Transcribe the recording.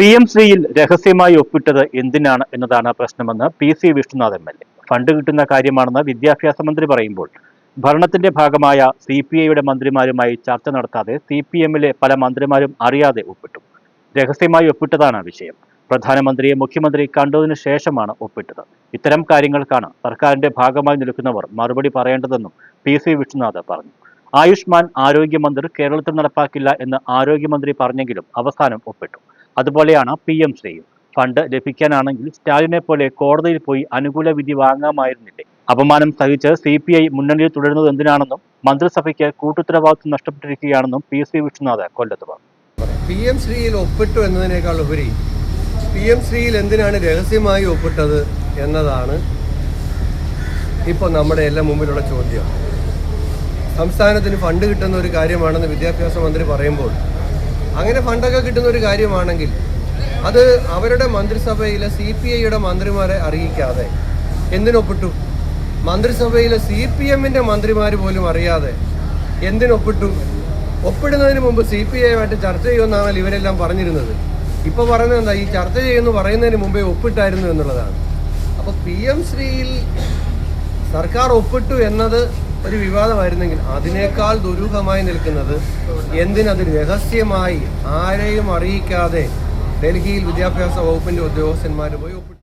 P M ശ്രീയിൽ രഹസ്യമായി ഒപ്പിട്ടത് എന്തിനാണ് എന്നതാണ് പ്രശ്നമെന്ന് P C Vishnunath M L A. Fund കിട്ടുന്ന കാര്യമാണെന്ന് വിദ്യാഭ്യാസ മന്ത്രി പറയുമ്പോൾ ഭരണത്തിന്റെ ഭാഗമായ സി പി ഐയുടെ മന്ത്രിമാരുമായി ചർച്ച നടത്താതെ സി പി എമ്മിലെ പല മന്ത്രിമാരും അറിയാതെ ഒപ്പിട്ടു. രഹസ്യമായി ഒപ്പിട്ടതാണ് വിഷയം. പ്രധാനമന്ത്രിയെ മുഖ്യമന്ത്രി കണ്ടതിനു ശേഷമാണ് ഒപ്പിട്ടത്. ഇത്തരം കാര്യങ്ങൾക്കാണ് സർക്കാരിന്റെ ഭാഗമായി നിൽക്കുന്നവർ മറുപടി പറയേണ്ടതെന്നും പി സി വിഷ്ണുനാഥ് പറഞ്ഞു. ആയുഷ്മാൻ ആരോഗ്യമന്ത്രി കേരളത്തിൽ നടപ്പാക്കില്ല എന്ന് ആരോഗ്യമന്ത്രി പറഞ്ഞെങ്കിലും അവസാനം ഒപ്പിട്ടു. അതുപോലെയാണ് പി എം ശ്രീയും. ഫണ്ട് ലഭിക്കാനാണെങ്കിൽ സ്റ്റാലിനെ പോലെ കോടതിയിൽ പോയി അനുകൂല വിധി വാങ്ങാമായിരുന്നില്ലേ? അപമാനം സഹിച്ച് സി പി ഐ മുന്നണിയിൽ തുടരുന്നത് എന്തിനാണെന്നും മന്ത്രിസഭയ്ക്ക് കൂട്ടുത്തരവാദിത്വം നഷ്ടപ്പെട്ടിരിക്കുകയാണെന്നും പി സി വിഷ്ണുനാഥ് കൊല്ലത്ത് പറഞ്ഞു. പി എം ശ്രീയിൽ ഒപ്പിട്ടു എന്നതിനേക്കാൾ ഉപരി പി എം ശ്രീയിൽ എന്തിനാണ് രഹസ്യമായി ഒപ്പിട്ടത് എന്നതാണ് ഇപ്പോൾ നമ്മുടെ എല്ലാം മുമ്പിലുള്ള ചോദ്യം. സംസ്ഥാനത്തിന് ഫണ്ട് കിട്ടുന്ന ഒരു കാര്യമാണെന്ന് വിദ്യാഭ്യാസ മന്ത്രി പറയുമ്പോൾ അങ്ങനെ ഫണ്ടൊക്കെ കിട്ടുന്ന ഒരു കാര്യമാണെങ്കിൽ അത് അവരുടെ മന്ത്രിസഭയിലെ സി പി ഐയുടെ മന്ത്രിമാരെ അറിയിക്കാതെ എന്തിനൊപ്പിട്ടു? മന്ത്രിസഭയിലെ സി പി എമ്മിന്റെ മന്ത്രിമാർ പോലും അറിയാതെ എന്തിനൊപ്പിട്ടു? ഒപ്പിടുന്നതിന് മുമ്പ് സി പി ഐയുമായിട്ട് ചർച്ച ചെയ്യുമെന്നാണ് ഇവരെല്ലാം പറഞ്ഞിരുന്നത്. ഇപ്പോൾ പറയുന്നത് എന്താ? ഈ ചർച്ച ചെയ്യുമെന്ന് പറയുന്നതിന് മുമ്പേ ഒപ്പിട്ടായിരുന്നു എന്നുള്ളതാണ്. അപ്പോൾ പി എം ശ്രീയിൽ സർക്കാർ ഒപ്പിട്ടു എന്നത് ഒരു വിവാദമായിരുന്നെങ്കിൽ അതിനേക്കാൾ ദുരൂഹമായി നിൽക്കുന്നത് എന്തിനത് രഹസ്യമായി ആരെയും അറിയിക്കാതെ ഡൽഹിയിൽ വിദ്യാഭ്യാസ വകുപ്പിന്റെ ഉദ്യോഗസ്ഥന്മാർ പോയി